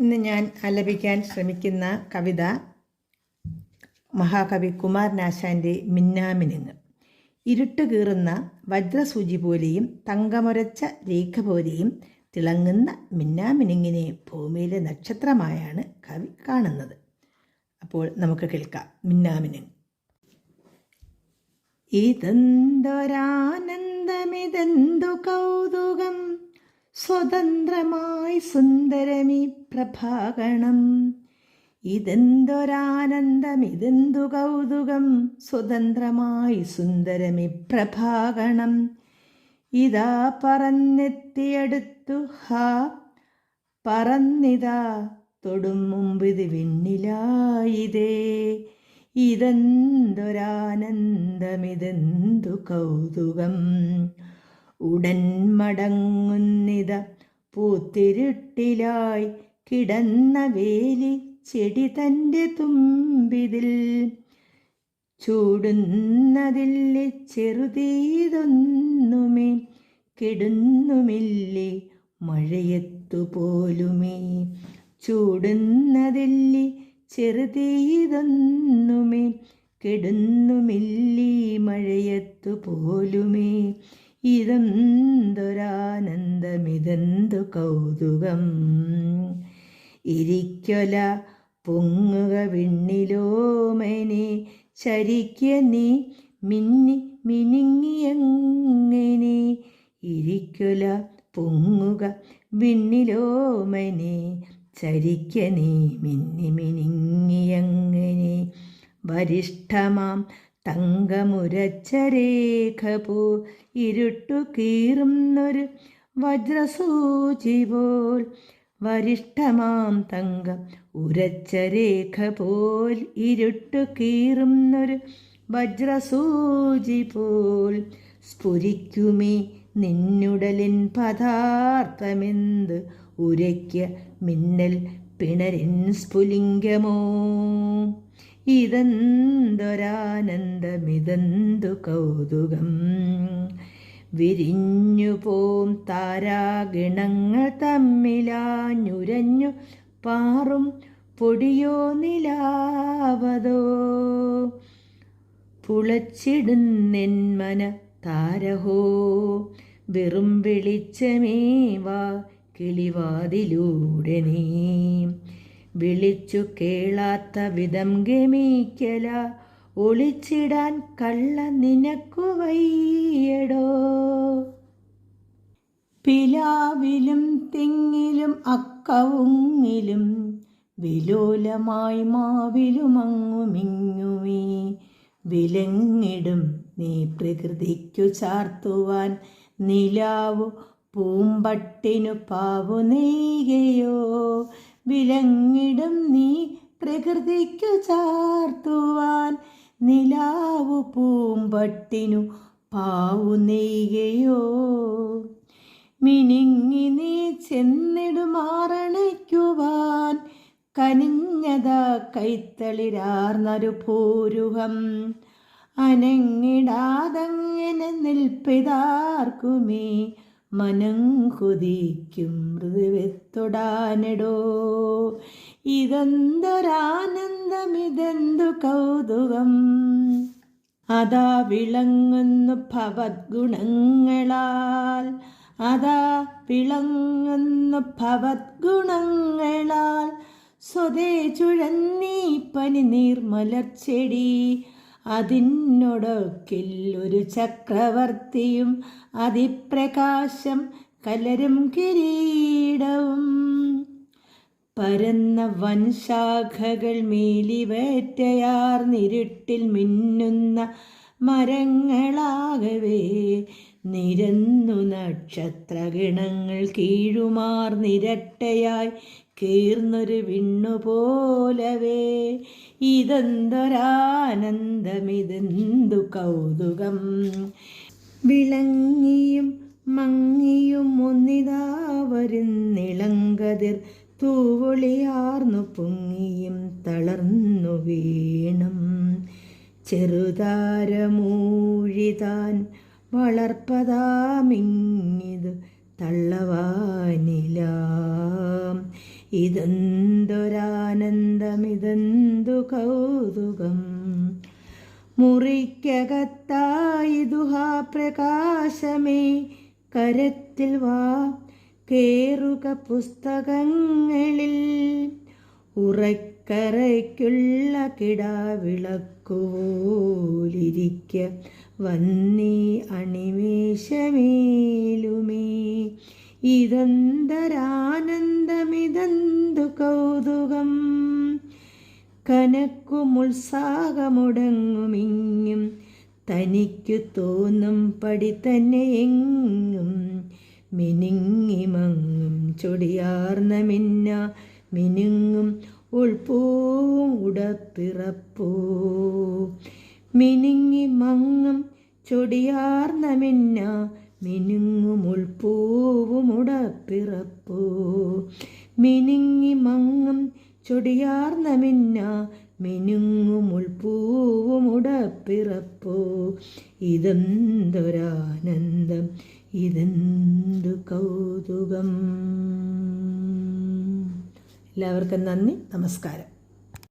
ഇന്ന് ഞാൻ ആലപിക്കാൻ ശ്രമിക്കുന്ന കവിത മഹാകവി കുമാരനാശാന്റെ മിന്നാമിനുങ്ങ്. ഇരുട്ട് കീറുന്ന വജ്രസൂചി പോലെയും തങ്കമുരച്ച രേഖ പോലെയും തിളങ്ങുന്ന മിന്നാമിനുങ്ങിനെ ഭൂമിയിലെ നക്ഷത്രമായാണ് കവി കാണുന്നത്. അപ്പോൾ നമുക്ക് കേൾക്കാം മിന്നാമിനുങ്ങ്. ഇതെന്തൊരാനന്ദമിതെന്തു കൗതുകം. സ്വതന്ത്രമായി സുന്ദരമി പ്രഭാകണം. ഇതെന്തൊരാനന്ദം ഇതെന്തു കൗതുകം. സ്വതന്ത്രമായി സുന്ദരമി പ്രഭാകണം. ഇതാ പറന്നെത്തിയടുത്തു ഹാ. പറന്നിതാ തൊടും മുമ്പിത് വിണ്ണിലായിതേ. ഇതെന്തൊരാനന്ദമിതെന്തു കൗതുകം. ഉടൻ മടങ്ങുന്നിത പൂത്തിരുട്ടിലായി കിടന്ന വേലി ചെടി തന്റെ തുമ്പിതിൽ. ചൂടുന്നതിൽ ചെറുതീതൊന്നുമേ കെടുന്നുമില്ലേ മഴയത്തുപോലുമേ. പോലുമേ ചൂടുന്നതില്ലേ ചെറുതീതൊന്നുമേ കെടുന്നുമില്ലീ മഴയത്തു പോലുമേ ഇതെന്തൊരാനന്ദമിതെന്തു കൗതുകം. ഇരിക്കൊല പൊങ്ങുക വിണ്ണിലോമനെ ചരിക്ക നീ മിന്നി മിനിങ്ങിയങ്ങനെ. ഇരിക്കൊല പൊങ്ങുക വിണ്ണിലോമനെ ചരിക്ക നീ മിന്നി മിനുങ്ങിയങ്ങനെ. വരിഷ്ഠമാം തങ്കമുരച്ച രേഖ പോ ഇരുട്ടു കീറുന്നൊരു വജ്രസൂചി പോൽ വരിഷ്ഠമാം തങ്കം ഉരച്ച രേഖ പോൽ ഇരുട്ടു കീറുന്നൊരു വജ്രസൂചി പോൽ സ്ഫുരിക്കുമേ നിന്നുടലിൻ പദാർത്ഥമെന്ത്? ഉരയ്ക്ക മിന്നൽ പിണരിൻ സ്ഫുലിംഗമോ? ഇതെന്തൊരാനന്ദമിതെന്തു കൗതുകം. വിരിഞ്ഞു പോം താരാഗിണങ്ങൾ തമ്മിലാഞ്ഞുരഞ്ഞു പാറും പൊടിയോ നിലാവതോ. പുളച്ചിടുന്നെന്മന താരഹോ. വെറും വെളിച്ചമേവാ കിളിവാതിലൂടെ നീ. വിളിച്ചു കേളാത്ത വിധം ഗമിക്കല. ഒളിച്ചിടാൻ കള്ള നിനക്കു വയ്യടോ. പിലാവിലും തെങ്ങിലും അക്കവുങ്ങിലും വിലോലമായി മാവിലും അങ്ങുമിങ്ങുമേ. വിലങ്ങിടും നീ പ്രകൃതിക്കു ചാർത്തുവാൻ നിലാവു പൂമ്പട്ടിനു പാവു നെയ്കയോ. വിലങ്ങിടും നീ പ്രകൃതിക്കു ചാർത്തുവാൻ. നിലാവു പൂമ്പട്ടിനു പാവു നെയ്യയോ മിനിങ്ങി നീ ചെന്നിടുമാറണയ്ക്കുവാൻ കനിഞ്ഞത കൈത്തളിരാർന്നൊരു പൂരുഹം. അനങ്ങിടാതങ്ങനെ നിൽപ്പിതാർക്കുമേ. മനം കൊതിക്കും മൃദുവെത്തൊടാനെടോ. ഇതെന്തൊരാനന്ദമിതെന്തു കൗതുകം. അതാ വിളങ്ങുന്നു ഭവദ്ഗുണങ്ങളാൽ അതാ വിളങ്ങുന്നു ഭവദ്ഗുണങ്ങളാൽ സ്വതേ ചുഴന്നീ പനി നീർമലർച്ചെടി. അതിനൊടൊക്കിൽ ഒരു ചക്രവർത്തിയും അതിപ്രകാശം കലരും കിരീടവും. പരന്ന വൻശാഖകൾ മേലിവേറ്റയാർന്നിരുട്ടിൽ മിന്നുന്ന മരങ്ങളാകവേ. നിരന്നു നക്ഷത്രഗണങ്ങൾ കീഴുമാർ നിരട്ടയായി കീർന്നൊരു വിണ്ണുപോലവേ ഇതെന്തൊരാനന്ദമിതെന്തു കൗതുകം. വിളങ്ങിയും മങ്ങിയും ഒന്നിതാ വരുന്നിളങ്കതിർ തൂവൊളിയാർന്നു പൊങ്ങിയും തളർന്നു വീണം. ചെറുതാരമൂഴിതാൻ വളർപ്പതാമിങ്ങിതു തള്ളവാനിലാം. ഇതെന്തൊരാനന്ദമിതെന്തു കൗതുകം. മുറിക്കകത്തായി കരത്തിൽ വാ കേറുക പുസ്തകങ്ങളിൽ. ഉറക്കറയ്ക്കുള്ള കിടാവിളക്കുപോലിരിക്ക വന്നീ അണിമേശമേലുമേ. ഇതെന്തരാനന്ദമിതെന്തു കൗതുകം. കനക്കുമുത്സാഹമുടങ്ങുമിങ്ങും തനിക്കു തോന്നും പടി തന്നെ എങ്ങും. മിനിങ്ങിമങ്ങും ചൊടിയാർന്ന മിന്ന മിനുങ്ങും ഉൾപ്പൂവും ഉടപ്പിറപ്പൂ. മിനുങ്ങി മങ്ങും ചൊടിയാർന്ന മിന്ന മിനുങ്ങും ഉൾപ്പൂവും ഉടപ്പിറപ്പൂ. മിനുങ്ങി മങ്ങും ചൊടിയാർന്ന മിന്ന മിനുങ്ങും ഉൾപ്പൂവും ഉടപ്പിറപ്പോ. ഇതെന്തൊരാനന്ദം ഇതെന്തു കൗതുകം. എല്ലാവർക്കും നന്ദി നമസ്കാരം.